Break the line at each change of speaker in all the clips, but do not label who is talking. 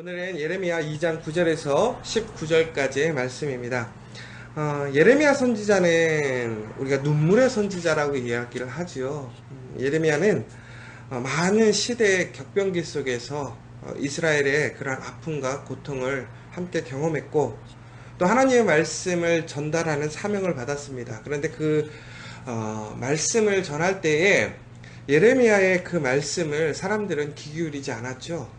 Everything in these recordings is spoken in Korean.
오늘은 예레미야 2장 9절에서 19절까지의 말씀입니다. 어, 예레미야 선지자는 우리가 눈물의 선지자라고 이야기를 하지요. 음, 예레미야는 어, 많은 시대의 격변기 속에서 어, 이스라엘의 그러한 아픔과 고통을 함께 경험했고 또 하나님의 말씀을 전달하는 사명을 받았습니다. 그런데 그 어, 말씀을 전할 때에 예레미야의 그 말씀을 사람들은 귀 기울이지 않았죠.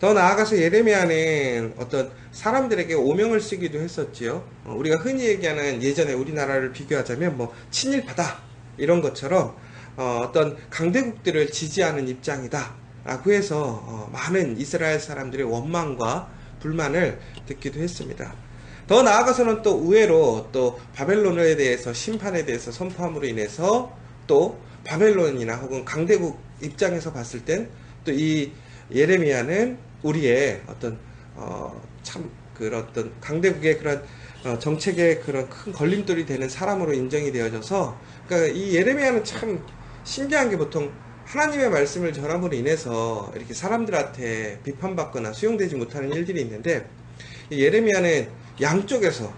더 나아가서 예레미야는 어떤 사람들에게 오명을 쓰기도 했었지요. 어, 우리가 흔히 얘기하는 예전에 우리나라를 비교하자면 뭐 친일파다 이런 것처럼 어, 떤 강대국들을 지지하는 입장이다 라고 해서 어, 많은 이스라엘 사람들의 원망과 불만을 듣기도 했습니다. 더 나아가서는 또 의외로 또 바벨론에 대해서 심판에 대해서 선포함으로 인해서 또 바벨론이나 혹은 강대국 입장에서 봤을 땐 또 이 예레미야는 우리의 어떤 어, 참 그런 어떤 강대국의 그런 어, 정책의 그런 큰 걸림돌이 되는 사람으로 인정이 되어져서 그러니까 이 예레미야는 참 신기한 게 보통 하나님의 말씀을 전함으로 인해서 이렇게 사람들한테 비판받거나 수용되지 못하는 일들이 있는데 이 예레미야는 양쪽에서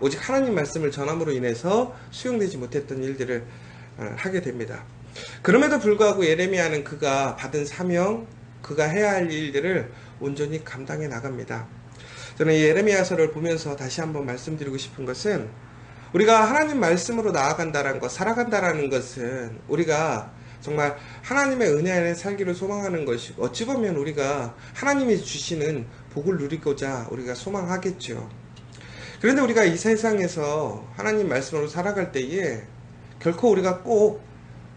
오직 하나님 말씀을 전함으로 인해서 수용되지 못했던 일들을 어, 하게 됩니다. 그럼에도 불구하고 예레미야는 그가 받은 사명, 그가 해야 할 일들을 온전히 감당해 나갑니다. 저는 이 예레미야서를 보면서 다시 한번 말씀드리고 싶은 것은 우리가 하나님 말씀으로 나아간다는 것, 살아간다라는 것은 우리가 정말 하나님의 은혜 안에 살기를 소망하는 것이고 어찌 보면 우리가 하나님이 주시는 복을 누리고자 우리가 소망하겠죠. 그런데 우리가 이 세상에서 하나님 말씀으로 살아갈 때에 결코 우리가 꼭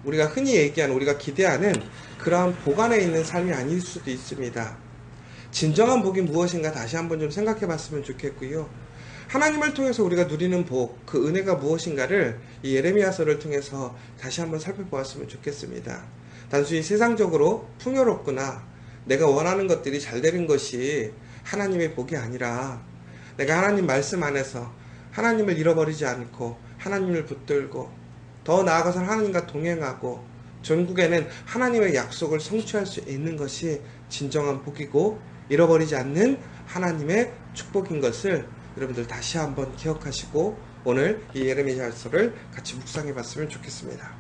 우리가 흔히 얘기하는 우리가 기대하는 그러한 복 안에 있는 삶이 아닐 수도 있습니다. 진정한 복이 무엇인가 다시 한번 좀 생각해 봤으면 좋겠고요. 하나님을 통해서 우리가 누리는 복, 그 은혜가 무엇인가를 이 예레미야서를 통해서 다시 한번 살펴보았으면 좋겠습니다. 단순히 세상적으로 풍요롭거나 내가 원하는 것들이 잘 되는 것이 하나님의 복이 아니라 내가 하나님 말씀 안에서 하나님을 잃어버리지 않고 하나님을 붙들고 더 나아가서 하나님과 동행하고 전국에는 하나님의 약속을 성취할 수 있는 것이 진정한 복이고 잃어버리지 않는 하나님의 축복인 것을 여러분들 다시 한번 기억하시고 오늘 이 예레미야서를 같이 묵상해 봤으면 좋겠습니다.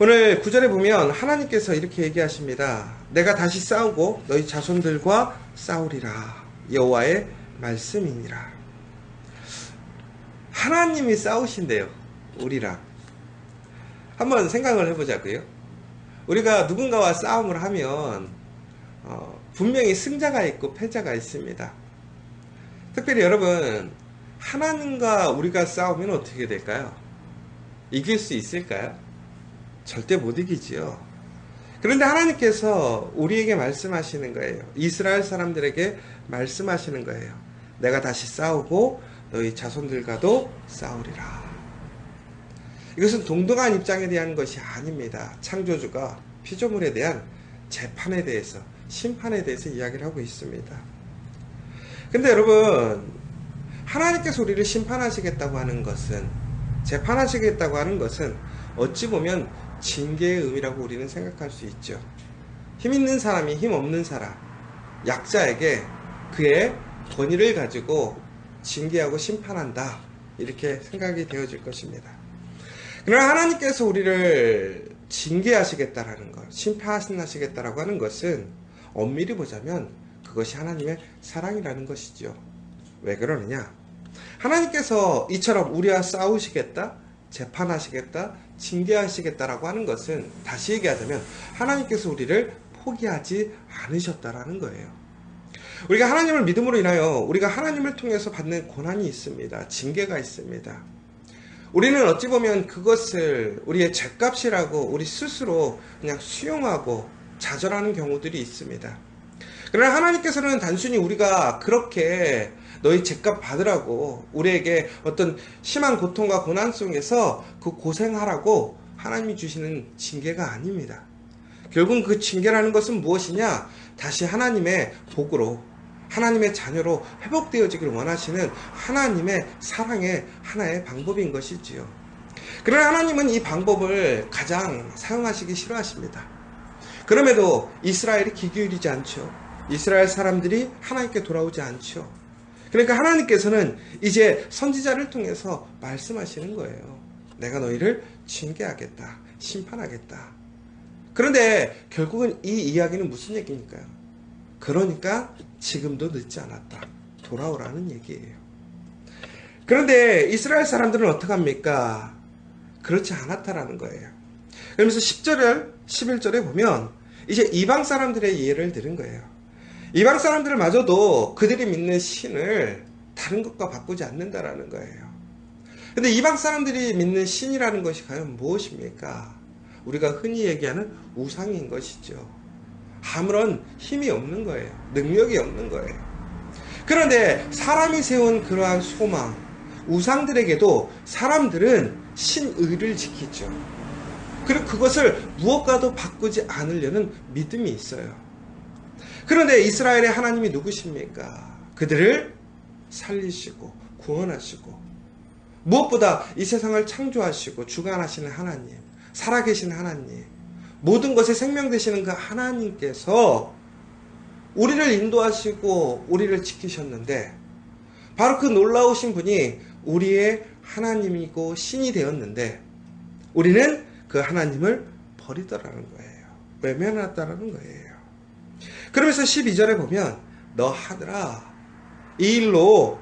오늘 구절에 보면 하나님께서 이렇게 얘기하십니다. 내가 다시 싸우고 너희 자손들과 싸우리라. 여호와의 말씀이니라. 하나님이 싸우신대요. 우리랑. 한번 생각을 해보자고요. 우리가 누군가와 싸움을 하면 어, 분명히 승자가 있고 패자가 있습니다. 특별히 여러분 하나님과 우리가 싸우면 어떻게 될까요? 이길 수 있을까요? 절대 못 이기지요. 그런데 하나님께서 우리에게 말씀하시는 거예요. 이스라엘 사람들에게 말씀하시는 거예요. 내가 다시 싸우고 너희 자손들과도 싸우리라. 이것은 동등한 입장에 대한 것이 아닙니다. 창조주가 피조물에 대한 재판에 대해서, 심판에 대해서 이야기를 하고 있습니다. 근데 여러분, 하나님께서 우리를 심판하시겠다고 하는 것은, 재판하시겠다고 하는 것은 어찌 보면 징계의 의미라고 우리는 생각할 수 있죠. 힘 있는 사람이 힘 없는 사람, 약자에게 그의 권위를 가지고 징계하고 심판한다. 이렇게 생각이 되어질 것입니다. 그러나 하나님께서 우리를 징계하시겠다라는 것, 심판하시겠다라고 하는 것은 엄밀히 보자면 그것이 하나님의 사랑이라는 것이죠. 왜 그러느냐? 하나님께서 이처럼 우리와 싸우시겠다, 재판하시겠다, 징계하시겠다라고 하는 것은 다시 얘기하자면 하나님께서 우리를 포기하지 않으셨다라는 거예요. 우리가 하나님을 믿음으로 인하여 우리가 하나님을 통해서 받는 고난이 있습니다. 징계가 있습니다. 우리는 어찌 보면 그것을 우리의 죄값이라고 우리 스스로 그냥 수용하고 좌절하는 경우들이 있습니다. 그러나 하나님께서는 단순히 우리가 그렇게 너희 죄값 받으라고 우리에게 어떤 심한 고통과 고난 속에서 그 고생하라고 하나님이 주시는 징계가 아닙니다. 결국 그 징계라는 것은 무엇이냐? 다시 하나님의 복으로 하나님의 자녀로 회복되어지기를 원하시는 하나님의 사랑의 하나의 방법인 것이지요. 그러나 하나님은 이 방법을 가장 사용하시기 싫어하십니다. 그럼에도 이스라엘이 귀 기울이지 않죠. 이스라엘 사람들이 하나님께 돌아오지 않죠. 그러니까 하나님께서는 이제 선지자를 통해서 말씀하시는 거예요. 내가 너희를 징계하겠다. 심판하겠다. 그런데 결국은 이 이야기는 무슨 얘기입니까요? 그러니까 지금도 늦지 않았다. 돌아오라는 얘기예요. 그런데 이스라엘 사람들은 어떡합니까? 그렇지 않았다라는 거예요. 그러면서 10절, 11절에 보면 이제 이방 사람들의 예를 들은 거예요. 이방 사람들을 마저도 그들이 믿는 신을 다른 것과 바꾸지 않는다라는 거예요. 근데 이방 사람들이 믿는 신이라는 것이 과연 무엇입니까? 우리가 흔히 얘기하는 우상인 것이죠. 아무런 힘이 없는 거예요. 능력이 없는 거예요. 그런데 사람이 세운 그러한 소망, 우상들에게도 사람들은 신의를 지키죠. 그리고 그것을 무엇과도 바꾸지 않으려는 믿음이 있어요. 그런데 이스라엘의 하나님이 누구십니까? 그들을 살리시고 구원하시고 무엇보다 이 세상을 창조하시고 주관하시는 하나님, 살아계신 하나님, 모든 것에 생명 되시는 그 하나님께서 우리를 인도하시고 우리를 지키셨는데 바로 그 놀라우신 분이 우리의 하나님이고 신이 되었는데 우리는 그 하나님을 버리더라는 거예요. 외면했다라는 거예요. 그러면서 12절에 보면 너 하더라 이 일로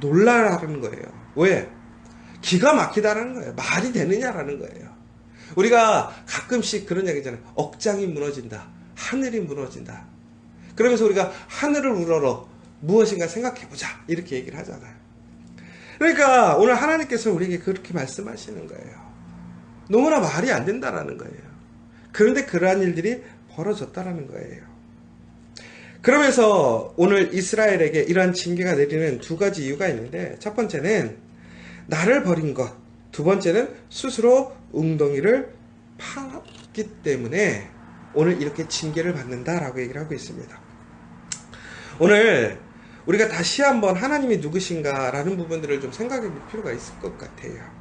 놀라라는 거예요. 왜? 기가 막히다라는 거예요. 말이 되느냐라는 거예요. 우리가 가끔씩 그런 얘기잖아요. 억장이 무너진다. 하늘이 무너진다. 그러면서 우리가 하늘을 우러러 무엇인가 생각해보자. 이렇게 얘기를 하잖아요. 그러니까 오늘 하나님께서 우리에게 그렇게 말씀하시는 거예요. 너무나 말이 안 된다라는 거예요. 그런데 그러한 일들이 벌어졌다라는 거예요. 그러면서 오늘 이스라엘에게 이러한 징계가 내리는 두 가지 이유가 있는데 첫 번째는 나를 버린 것, 두 번째는 스스로 웅덩이를 파기 때문에 오늘 이렇게 징계를 받는다라고 얘기를 하고 있습니다. 오늘 우리가 다시 한번 하나님이 누구신가라는 부분들을 좀 생각해 볼 필요가 있을 것 같아요.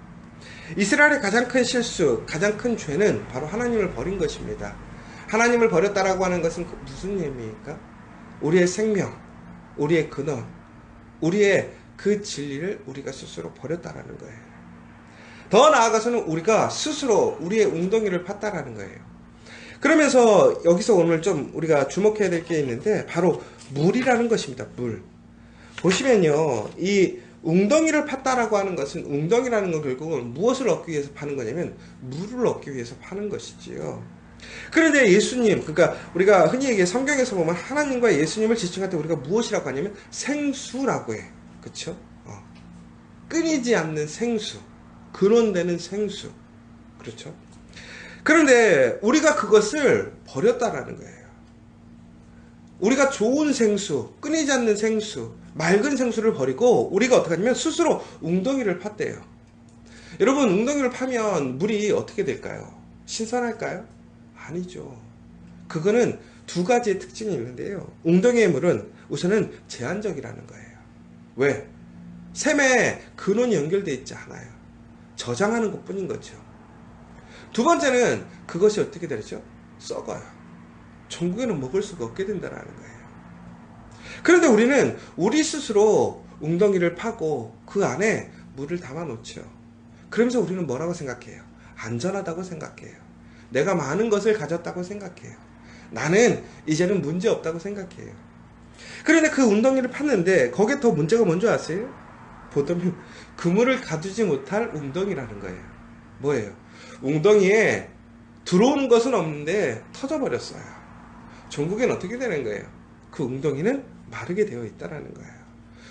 이스라엘의 가장 큰 실수, 가장 큰 죄는 바로 하나님을 버린 것입니다. 하나님을 버렸다라고 하는 것은 그 무슨 의미입니까? 우리의 생명, 우리의 근원, 우리의 그 진리를 우리가 스스로 버렸다라는 거예요. 더 나아가서는 우리가 스스로 우리의 웅덩이를 팠다라는 거예요. 그러면서 여기서 오늘 좀 우리가 주목해야 될 게 있는데 바로 물이라는 것입니다. 물. 보시면요. 이 웅덩이를 팠다라고 하는 것은 웅덩이라는 건 결국은 무엇을 얻기 위해서 파는 거냐면 물을 얻기 위해서 파는 것이지요. 그런데 예수님, 그러니까 우리가 흔히 얘기해 성경에서 보면 하나님과 예수님을 지칭할 때 우리가 무엇이라고 하냐면 생수라고 해. 그쵸? 어. 끊이지 않는 생수. 근원 되는 생수. 그렇죠? 그런데 우리가 그것을 버렸다라는 거예요. 우리가 좋은 생수, 끊이지 않는 생수, 맑은 생수를 버리고 우리가 어떻게 하냐면 스스로 웅덩이를 팠대요. 여러분, 웅덩이를 파면 물이 어떻게 될까요? 신선할까요? 아니죠. 그거는 두 가지의 특징이 있는데요. 웅덩이의 물은 우선은 제한적이라는 거예요. 왜? 샘에 근원이 연결되어 있지 않아요. 저장하는 것 뿐인 거죠. 두 번째는 그것이 어떻게 되죠? 썩어요. 전국에는 먹을 수가 없게 된다는 거예요. 그런데 우리는 우리 스스로 웅덩이를 파고 그 안에 물을 담아 놓죠. 그러면서 우리는 뭐라고 생각해요? 안전하다고 생각해요. 내가 많은 것을 가졌다고 생각해요. 나는 이제는 문제 없다고 생각해요. 그런데 그 웅덩이를 팠는데 거기에 더 문제가 뭔지 아세요? 보통 그물을 가두지 못할 웅덩이라는 거예요. 뭐예요? 웅덩이에 들어오는 것은 없는데 터져버렸어요. 전국엔 어떻게 되는 거예요? 그 웅덩이는 마르게 되어 있다라는 거예요.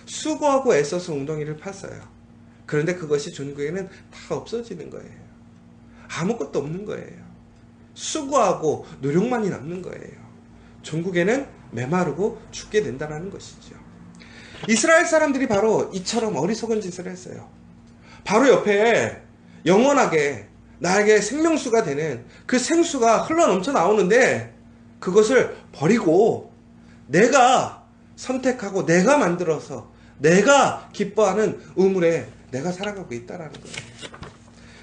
수고하고 애써서 웅덩이를 팠어요. 그런데 그것이 전국에는 다 없어지는 거예요. 아무것도 없는 거예요. 수고하고 노력만이 남는 거예요. 전국에는 메마르고 죽게 된다는 것이죠. 이스라엘 사람들이 바로 이처럼 어리석은 짓을 했어요. 바로 옆에 영원하게 나에게 생명수가 되는 그 생수가 흘러 넘쳐 나오는데 그것을 버리고 내가 선택하고 내가 만들어서 내가 기뻐하는 우물에 내가 살아가고 있다라는 거예요.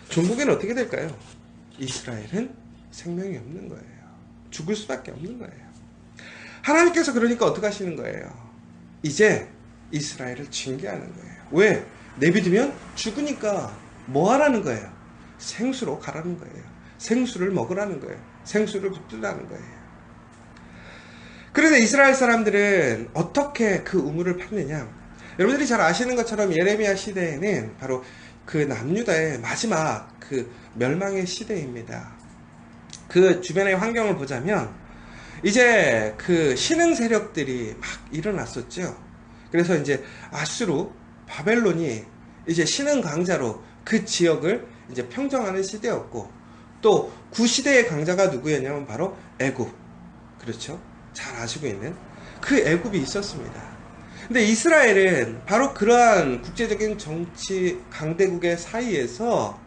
중국에는 어떻게 될까요? 이스라엘은 생명이 없는 거예요. 죽을 수밖에 없는 거예요. 하나님께서 그러니까 어떻게 하시는 거예요? 이제 이스라엘을 징계하는 거예요. 왜? 내비두면 죽으니까 뭐 하라는 거예요? 생수로 가라는 거예요. 생수를 먹으라는 거예요. 생수를 붙들라는 거예요. 그런데 이스라엘 사람들은 어떻게 그 우물을 팠느냐? 여러분들이 잘 아시는 것처럼 예레미야 시대에는 바로 그 남유다의 마지막 그 멸망의 시대입니다. 그 주변의 환경을 보자면 이제 그 신흥 세력들이 막 일어났었죠. 그래서 이제 아수르, 바벨론이 이제 신흥 강자로 그 지역을 이제 평정하는 시대였고 또 구시대의 강자가 누구였냐면 바로 애굽. 그렇죠? 잘 아시고 있는 그 애굽이 있었습니다. 근데 이스라엘은 바로 그러한 국제적인 정치 강대국의 사이에서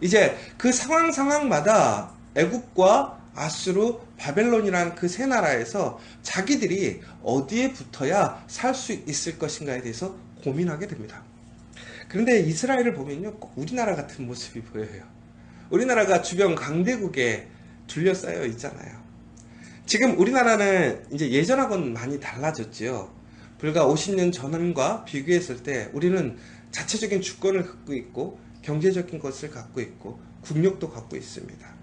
이제 그 상황 상황마다 애국과 아수르, 바벨론이라는 그 세 나라에서 자기들이 어디에 붙어야 살 수 있을 것인가에 대해서 고민하게 됩니다. 그런데 이스라엘을 보면요, 꼭 우리나라 같은 모습이 보여요. 우리나라가 주변 강대국에 둘러싸여 있잖아요. 지금 우리나라는 이제 예전하고는 많이 달라졌지요. 불과 50년 전과 비교했을 때 우리는 자체적인 주권을 갖고 있고 경제적인 것을 갖고 있고 국력도 갖고 있습니다.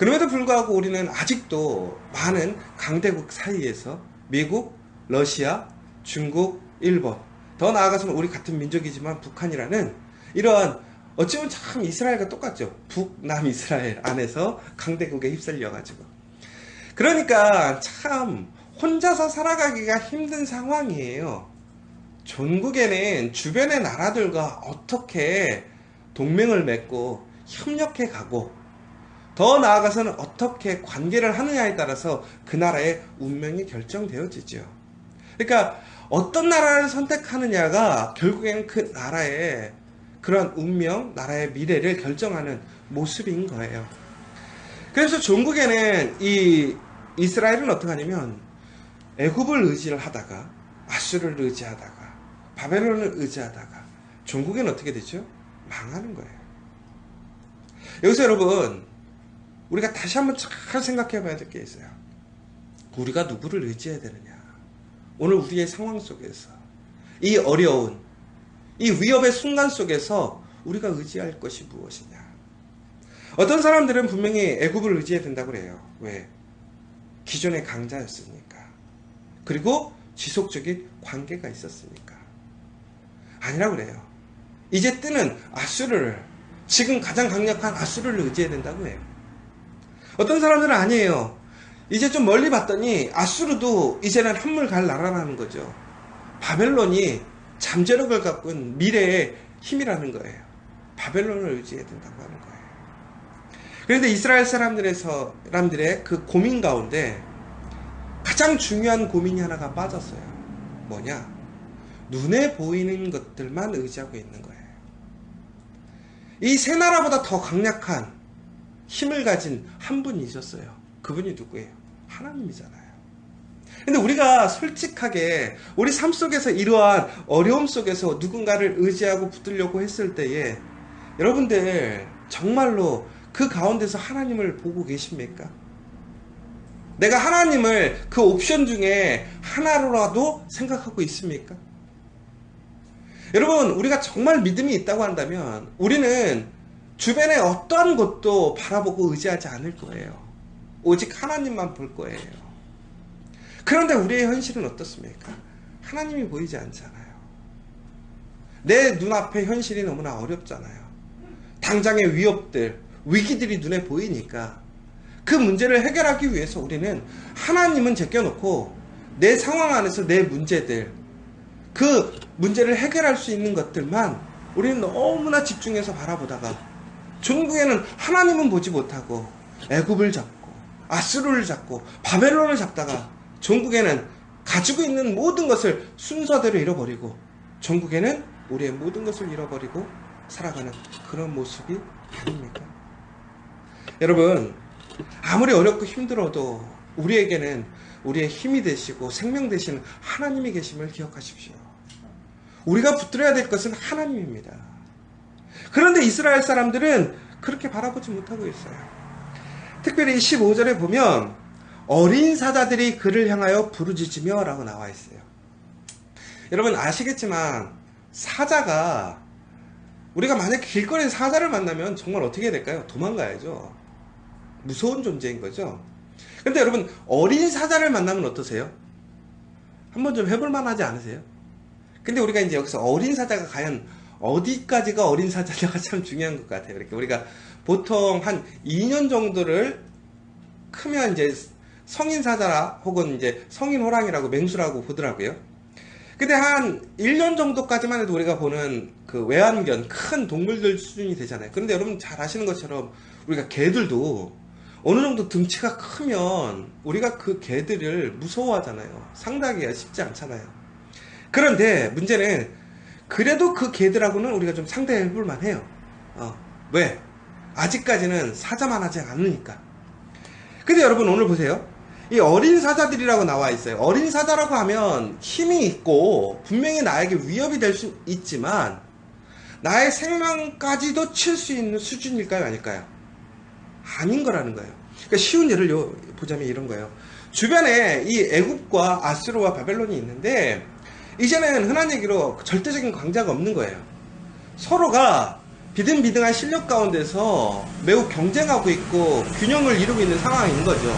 그럼에도 불구하고 우리는 아직도 많은 강대국 사이에서 미국, 러시아, 중국, 일본, 더 나아가서는 우리 같은 민족이지만 북한이라는 이러한 어찌 보면 참 이스라엘과 똑같죠. 북남 이스라엘 안에서 강대국에 휩쓸려가지고. 그러니까 참 혼자서 살아가기가 힘든 상황이에요. 전국에는 주변의 나라들과 어떻게 동맹을 맺고 협력해 가고 더 나아가서는 어떻게 관계를 하느냐에 따라서 그 나라의 운명이 결정되어지죠. 그러니까 어떤 나라를 선택하느냐가 결국엔 그 나라의 그런 운명, 나라의 미래를 결정하는 모습인 거예요. 그래서 종국에는 이 이스라엘은 어떻게 하냐면 애굽을 의지를 하다가 아수르를 의지하다가 바벨론을 의지하다가 종국에는 어떻게 되죠? 망하는 거예요. 여기서 여러분 우리가 다시 한번 잘 생각해 봐야 될 게 있어요. 우리가 누구를 의지해야 되느냐? 오늘 우리의 상황 속에서 이 어려운 이 위협의 순간 속에서 우리가 의지할 것이 무엇이냐? 어떤 사람들은 분명히 애굽을 의지해야 된다고 그래요. 왜? 기존의 강자였으니까. 그리고 지속적인 관계가 있었으니까. 아니라 그래요. 이제 뜨는 아수르를 지금 가장 강력한 아수르를 의지해야 된다고 해요. 어떤 사람들은 아니에요. 이제 좀 멀리 봤더니 아수르도 이제는 한물 갈 나라라는 거죠. 바벨론이 잠재력을 갖고 있는 미래의 힘이라는 거예요. 바벨론을 의지해야 된다고 하는 거예요. 그런데 이스라엘 사람들의 사람들의 그 고민 가운데 가장 중요한 고민이 하나가 빠졌어요. 뭐냐? 눈에 보이는 것들만 의지하고 있는 거예요. 이 세 나라보다 더 강력한 힘을 가진 한 분이 있었어요. 그분이 누구예요? 하나님이잖아요. 근데 우리가 솔직하게 우리 삶 속에서 이러한 어려움 속에서 누군가를 의지하고 붙들려고 했을 때에 여러분들 정말로 그 가운데서 하나님을 보고 계십니까? 내가 하나님을 그 옵션 중에 하나로라도 생각하고 있습니까? 여러분, 우리가 정말 믿음이 있다고 한다면 우리는 주변에 어떠한 것도 바라보고 의지하지 않을 거예요. 오직 하나님만 볼 거예요. 그런데 우리의 현실은 어떻습니까? 하나님이 보이지 않잖아요. 내 눈앞에 현실이 너무나 어렵잖아요. 당장의 위협들, 위기들이 눈에 보이니까 그 문제를 해결하기 위해서 우리는 하나님은 제껴놓고 내 상황 안에서 내 문제들, 그 문제를 해결할 수 있는 것들만 우리는 너무나 집중해서 바라보다가 중국에는 하나님은 보지 못하고 애굽을 잡고 아수르를 잡고 바벨론을 잡다가 종국에는 가지고 있는 모든 것을 순서대로 잃어버리고 전국에는 우리의 모든 것을 잃어버리고 살아가는 그런 모습이 아닙니까? 여러분 아무리 어렵고 힘들어도 우리에게는 우리의 힘이 되시고 생명 되시는 하나님이 계심을 기억하십시오. 우리가 붙들어야 될 것은 하나님입니다. 그런데 이스라엘 사람들은 그렇게 바라보지 못하고 있어요. 특별히 15절에 보면 어린 사자들이 그를 향하여 부르짖으며 라고 나와 있어요. 여러분 아시겠지만 사자가 우리가 만약 길거리에 사자를 만나면 정말 어떻게 해야 될까요? 도망가야죠. 무서운 존재인 거죠. 근데 여러분 어린 사자를 만나면 어떠세요? 한번 좀 해볼 만하지 않으세요? 근데 우리가 이제 여기서 어린 사자가 과연 어디까지가 어린 사자냐가 참 중요한 것 같아요. 이렇게 우리가 보통 한 2년 정도를 크면 이제 성인 사자라 혹은 이제 성인 호랑이라고 맹수라고 보더라고요. 근데 한 1년 정도까지만 해도 우리가 보는 그 외환견 큰 동물들 수준이 되잖아요. 그런데 여러분 잘 아시는 것처럼 우리가 개들도 어느 정도 등치가 크면 우리가 그 개들을 무서워하잖아요. 상대하기가 쉽지 않잖아요. 그런데 문제는 그래도 그 개들하고는 우리가 좀 상대해 볼 만해요. 어, 왜? 아직까지는 사자만 하지 않으니까. 근데 여러분 오늘 보세요. 이 어린 사자들이라고 나와 있어요. 어린 사자라고 하면 힘이 있고 분명히 나에게 위협이 될 수 있지만 나의 생명까지도 칠 수 있는 수준일까요? 아닐까요? 아닌 거라는 거예요. 그러니까 쉬운 예를 요- 보자면 이런 거예요. 주변에 이 애굽과 아스로와 바벨론이 있는데 이제는 흔한 얘기로 절대적인 강자가 없는 거예요. 서로가 비등비등한 실력 가운데서 매우 경쟁하고 있고 균형을 이루고 있는 상황인 거죠.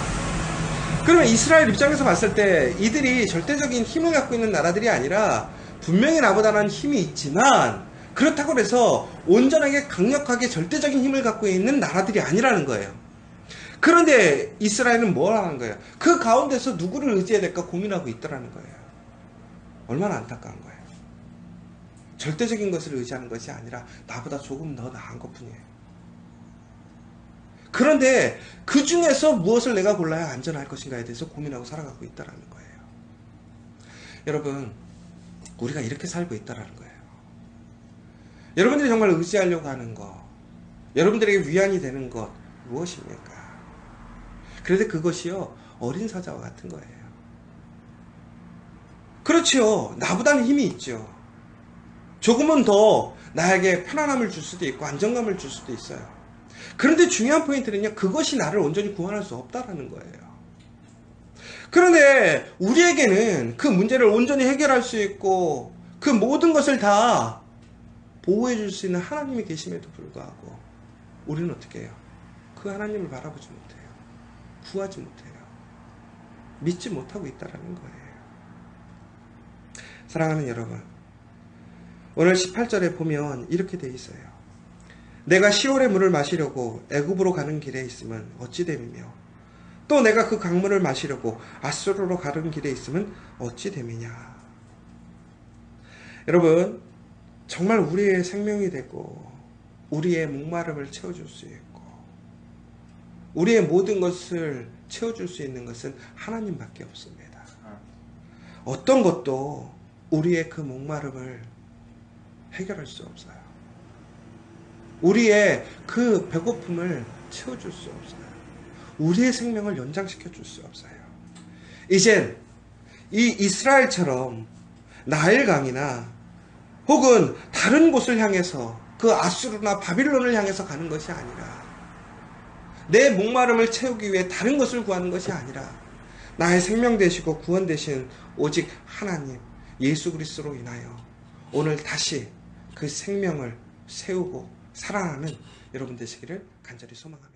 그러면 이스라엘 입장에서 봤을 때 이들이 절대적인 힘을 갖고 있는 나라들이 아니라 분명히 나보다는 힘이 있지만 그렇다고 해서 온전하게 강력하게 절대적인 힘을 갖고 있는 나라들이 아니라는 거예요. 그런데 이스라엘은 뭘 하는 거예요? 그 가운데서 누구를 의지해야 될까 고민하고 있더라는 거예요. 얼마나 안타까운 거예요. 절대적인 것을 의지하는 것이 아니라 나보다 조금 더 나은 것 뿐이에요. 그런데 그 중에서 무엇을 내가 골라야 안전할 것인가에 대해서 고민하고 살아가고 있다는 거예요. 여러분, 우리가 이렇게 살고 있다는 거예요. 여러분들이 정말 의지하려고 하는 것, 여러분들에게 위안이 되는 것 무엇입니까? 그런데 그것이요 어린 사자와 같은 거예요. 그렇지요. 나보다는 힘이 있죠. 조금은 더 나에게 편안함을 줄 수도 있고 안정감을 줄 수도 있어요. 그런데 중요한 포인트는요. 그것이 나를 온전히 구원할 수 없다라는 거예요. 그런데 우리에게는 그 문제를 온전히 해결할 수 있고 그 모든 것을 다 보호해 줄 수 있는 하나님이 계심에도 불구하고 우리는 어떻게 해요? 그 하나님을 바라보지 못해요. 구하지 못해요. 믿지 못하고 있다라는 거예요. 사랑하는 여러분, 오늘 18절에 보면 이렇게 돼 있어요. 내가 시올의 물을 마시려고 애굽으로 가는 길에 있으면 어찌 됨이며 또 내가 그 강물을 마시려고 아수르로 가는 길에 있으면 어찌 됨이냐. 여러분, 정말 우리의 생명이 되고 우리의 목마름을 채워줄 수 있고 우리의 모든 것을 채워줄 수 있는 것은 하나님밖에 없습니다. 어떤 것도 우리의 그 목마름을 해결할 수 없어요. 우리의 그 배고픔을 채워줄 수 없어요. 우리의 생명을 연장시켜 줄 수 없어요. 이젠 이 이스라엘처럼 나일강이나 혹은 다른 곳을 향해서 그 아수르나 바빌론을 향해서 가는 것이 아니라 내 목마름을 채우기 위해 다른 것을 구하는 것이 아니라 나의 생명 되시고 구원 되신 오직 하나님 예수 그리스도로 인하여 오늘 다시 그 생명을 세우고 살아나는 여러분 되시기를 간절히 소망합니다.